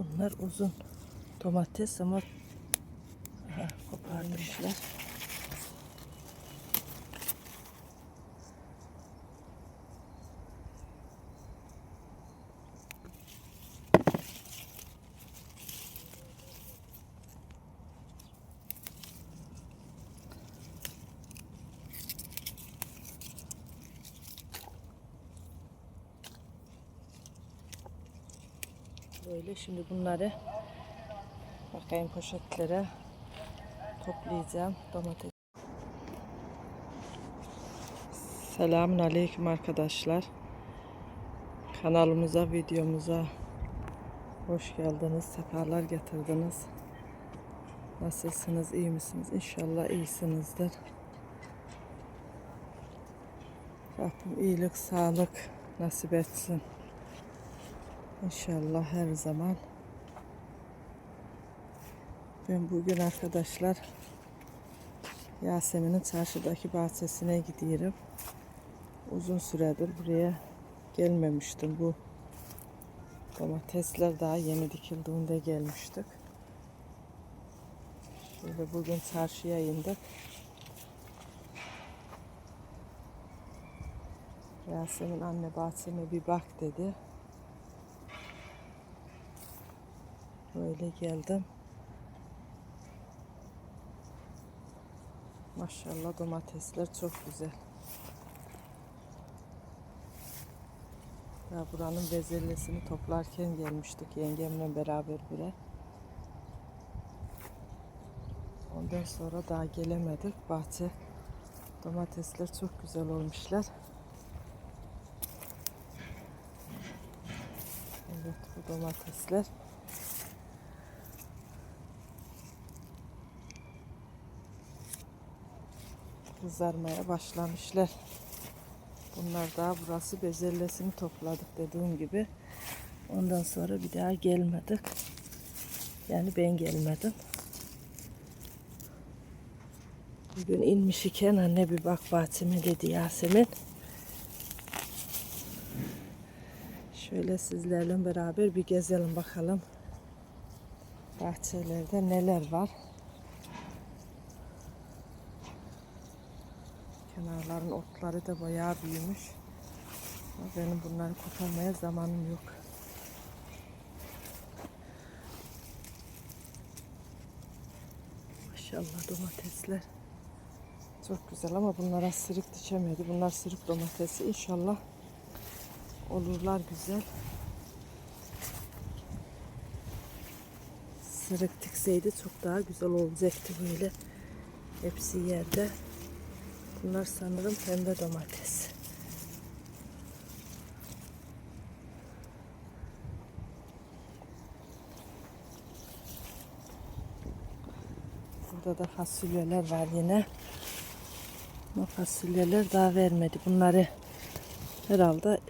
Bunlar uzun domates ama Aha, koparmışlar. Böyle şimdi bunları bakayım poşetlere toplayacağım domates. Selamun aleyküm arkadaşlar. Kanalımıza, videomuza hoş geldiniz. Sefalar getirdiniz. Nasılsınız, iyi misiniz? İnşallah iyisinizdir. Rabbim iyilik, sağlık nasip etsin. İnşallah her zaman. Ben bugün arkadaşlar Yasemin'in çarşıdaki bahçesine gidiyorum. Uzun süredir buraya gelmemiştim. Bu domatesler daha yeni dikildiğinde gelmiştik. Şöyle bugün çarşıya indik. Yasemin anne bahçeme bir bak dedi. Böyle geldim. Maşallah domatesler çok güzel. Ya buranın bezelyesini toplarken gelmiştik yengemle beraber bire. Ondan sonra daha gelemedik. Bahçe domatesler çok güzel olmuşlar. Evet bu domatesler. Kızarmaya başlamışlar. Bunlar daha burası bezellesini topladık dediğim gibi. Ondan sonra bir daha gelmedik. Yani ben gelmedim. Bugün inmiş iken anne bir bak bahçeme dedi Yasemin. Şöyle sizlerle beraber bir gezelim bakalım. Bahçelerde neler var. Kenarların otları da bayağı büyümüş. Benim bunları koparmaya zamanım yok. Maşallah domatesler. Çok güzel ama bunlara sırık dikemedi. Bunlar sırık domatesi. İnşallah olurlar güzel. Sırık dikseydi çok daha güzel olacaktı böyle. Hepsi yerde. Bunlar sanırım pembe domates. Burada da fasulyeler var yine. Ama fasulyeler daha vermedi. Bunları herhalde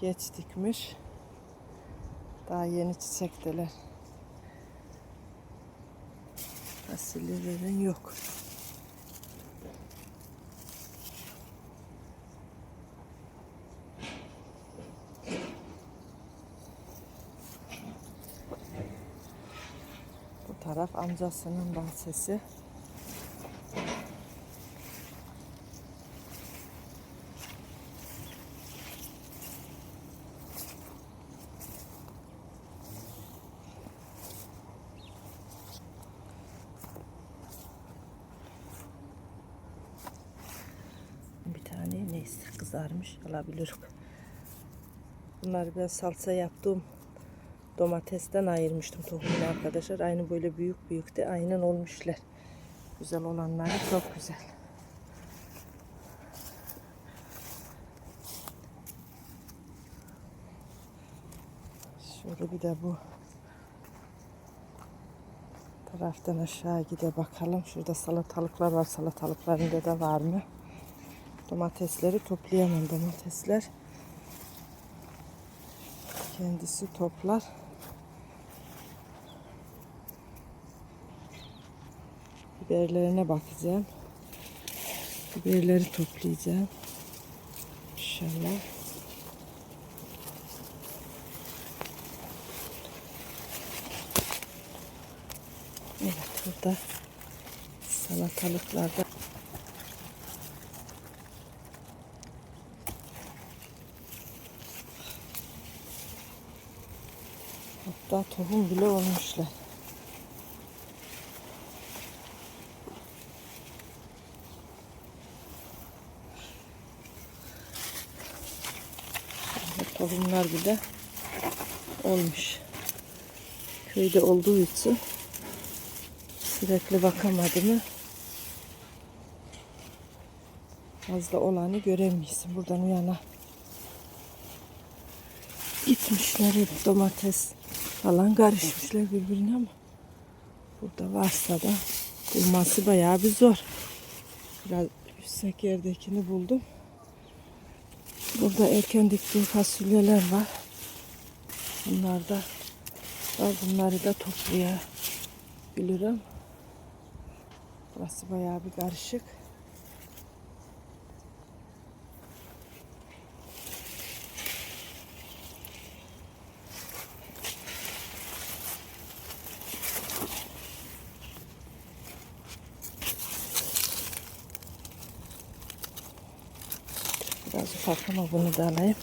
geç dikmiş. Daha yeni çiçekteler. Fasulyelerin yok. Bu taraf amcasının bahçesi. Bir tane neyse kızarmış alabilirim. Bunları ben salça yaptım. Domatesten ayırmıştım tohumunu arkadaşlar. Aynı böyle büyük büyük de aynen olmuşlar. Güzel olanları çok güzel. Şöyle bir de bu taraftan aşağı gide bakalım. Şurada salatalıklar var. Salatalıklarında da var mı? Domatesleri toplayamam. Domatesler kendisi toplar. Biberlerine bakacağım. Biberleri toplayacağım. İnşallah. Evet burada salatalıklarda tohum bile olmuşlar. Tohumlar bile olmuş. Köyde olduğu için sürekli bakamadım. Fazla olanı göremiyorsun. Buradan o yana gitmişler hep domates falan karışmışlar birbirine ama burada varsa da bulması bayağı bir zor. Biraz yüksek yerdekini buldum. Burada erken diktiğim fasulyeler var. Bunlar da. Bunları da toplayabilirim. Burası bayağı bir karışık. Biraz ufak ama bunu da alayım.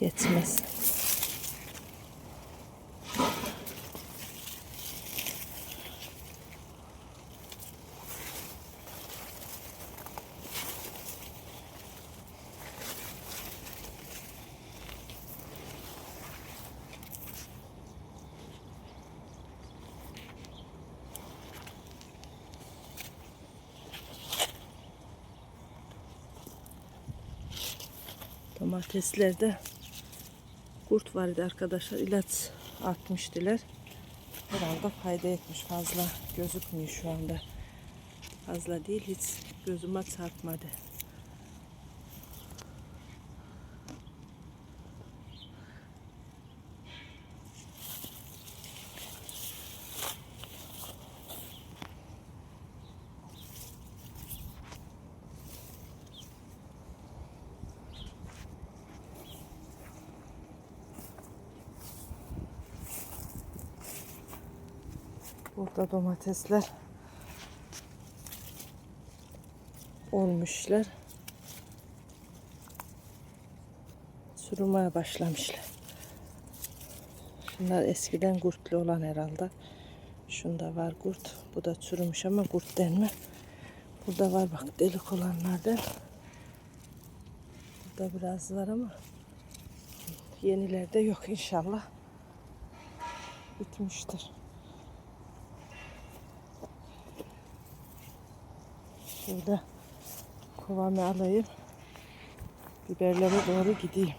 Geçmez. Domateslerde kurt vardı arkadaşlar. İlaç atmıştılar. Herhalde fayda etmiş. Fazla gözükmüyor şu anda. Fazla değil. Hiç gözüme çarpmadı. Burada domatesler olmuşlar. Sürülmeye başlamışlar. Şunlar eskiden kurtlu olan herhalde. Şunda var kurt. Bu da çürümüş ama kurt denme. Burada var bak delik olanlardan. Burada biraz var ama yenilerde yok inşallah. Bitmiştir. Şurada kovamı alayım. Biberlere doğru gideyim.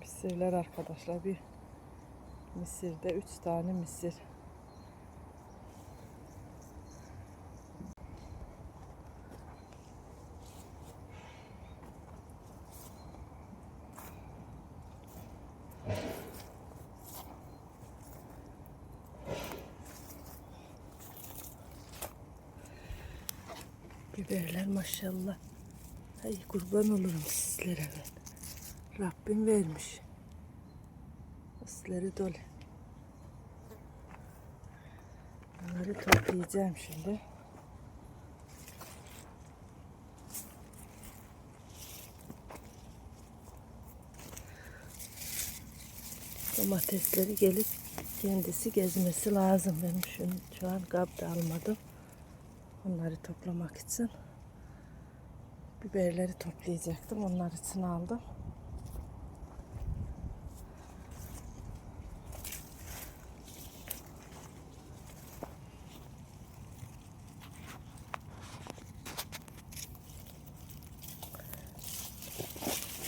Mısırlar arkadaşlar. Bir mısırda üç tane mısır. Maşallah. Ay kurban olurum sizlere ben. Rabbim vermiş. Isları dolu. Bunları toplayacağım şimdi. Domatesleri gelip kendisi gezmesi lazım. Benim şu, şu an kap da almadım. Onları toplamak için. Biberleri toplayacaktım. Onlar için aldım.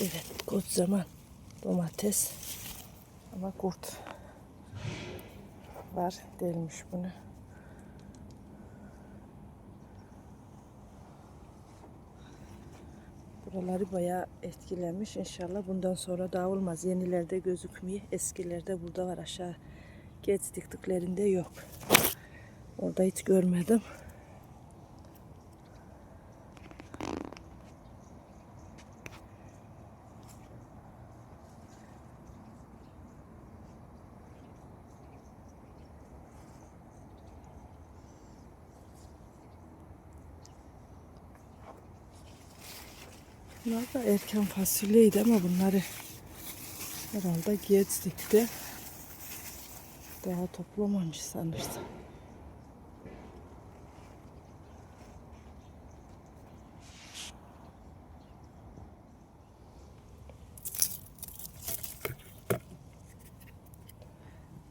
Evet, kocaman domates ama kurt var delmiş bunu. Buraları bayağı etkilemiş. İnşallah bundan sonra daha olmaz. Yenilerde gözükmüyor. Eskilerde burada var aşağı geç diktiklerinde yok. Orada hiç görmedim. Bunlar da erken fasulyeydi ama bunları herhalde geç dikti. Daha toplamamış sanırsam.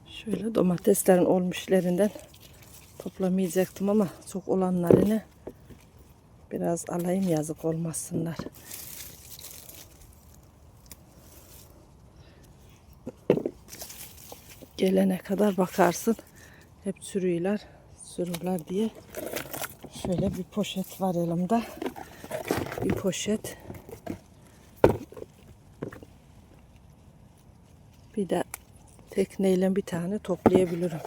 Şöyle domateslerin olmuşlarından toplamayacaktım ama çok olanlarını biraz alayım yazık olmasınlar. Gelene kadar bakarsın. Hep sürüyorlar. Sürürler diye. Şöyle bir poşet var elimde. Bir poşet. Bir de tekneyle bir tane toplayabilirim.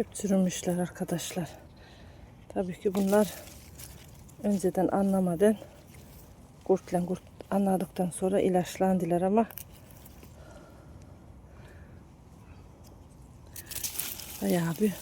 Hep arkadaşlar. Tabii ki bunlar önceden anlamadan kurtla kurt anladıktan sonra ilaçlandılar ama bayağı bir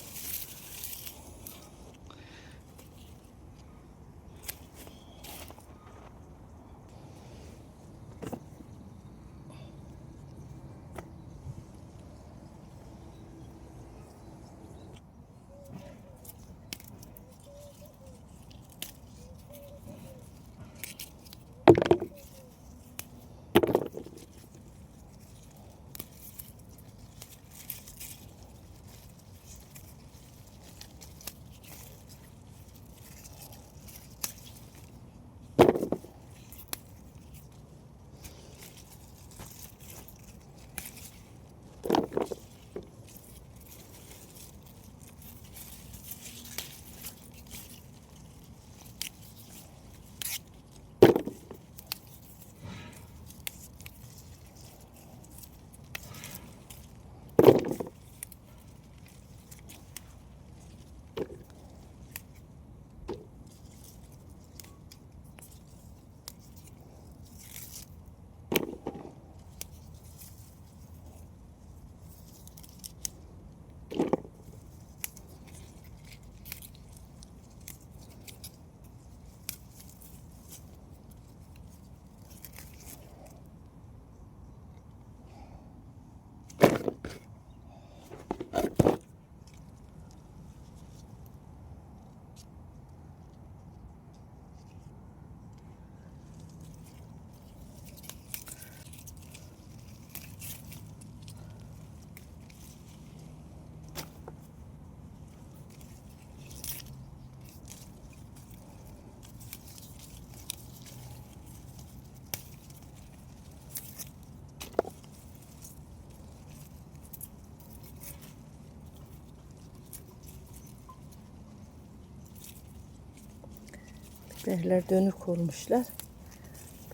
Biberler dönük olmuşlar.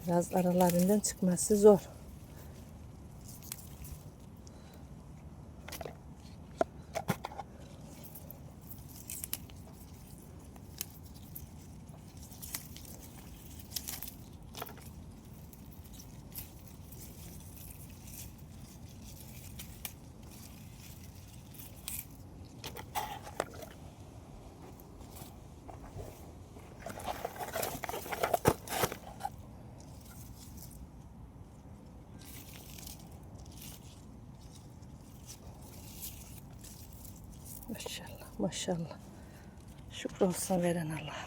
Biraz aralarından çıkması zor. Maşallah maşallah. Şükür olsun veren Allah'ım.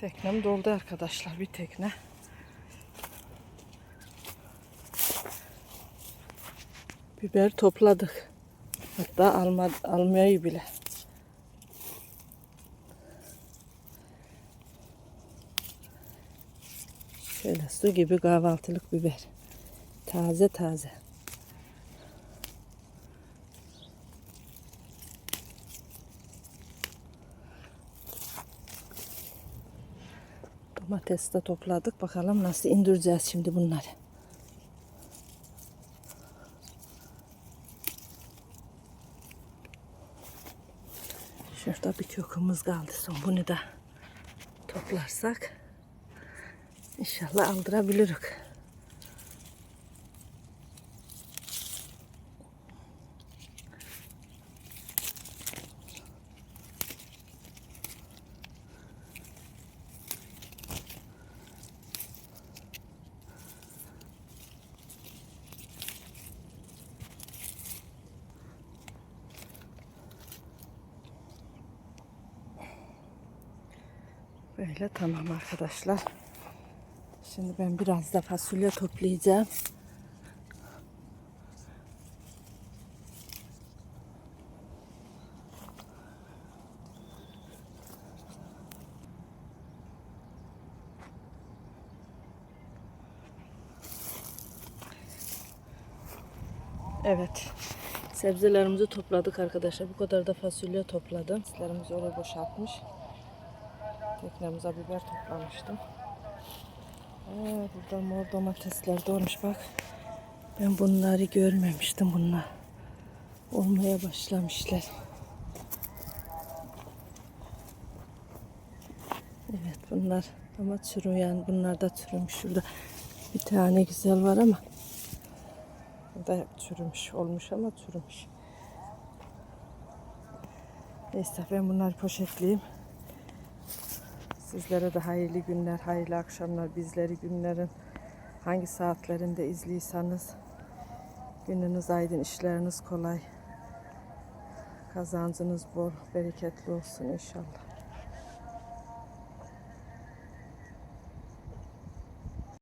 Teknem doldu arkadaşlar bir tekne. Biber topladık. Hatta alma, almayı bile. Şöyle su gibi kahvaltılık biber. Taze taze. Domates de topladık. Bakalım nasıl indireceğiz şimdi bunları. Şurada bir kökümüz kaldı. Son bunu da toplarsak inşallah aldırabiliriz. Böyle tamam arkadaşlar. Şimdi ben biraz da fasulye toplayacağım. Evet. Sebzelerimizi topladık arkadaşlar. Bu kadar da fasulye topladım. Sebzelerimizi oraya boşaltmış. Teknemize biber toplamıştım. Aa, burada mor domatesler de olmuş bak. Ben bunları görmemiştim bunlar. Olmaya başlamışlar. Evet bunlar ama çürüyen bunlar da çürümüş. Şurada bir tane güzel var ama da çürümüş olmuş ama çürümüş. Neyse ben bunları poşetleyeyim. Sizlere de hayırlı günler, hayırlı akşamlar. Bizleri günlerin hangi saatlerinde izliyorsanız gününüz aydın, işleriniz kolay. Kazancınız bol, bereketli olsun inşallah.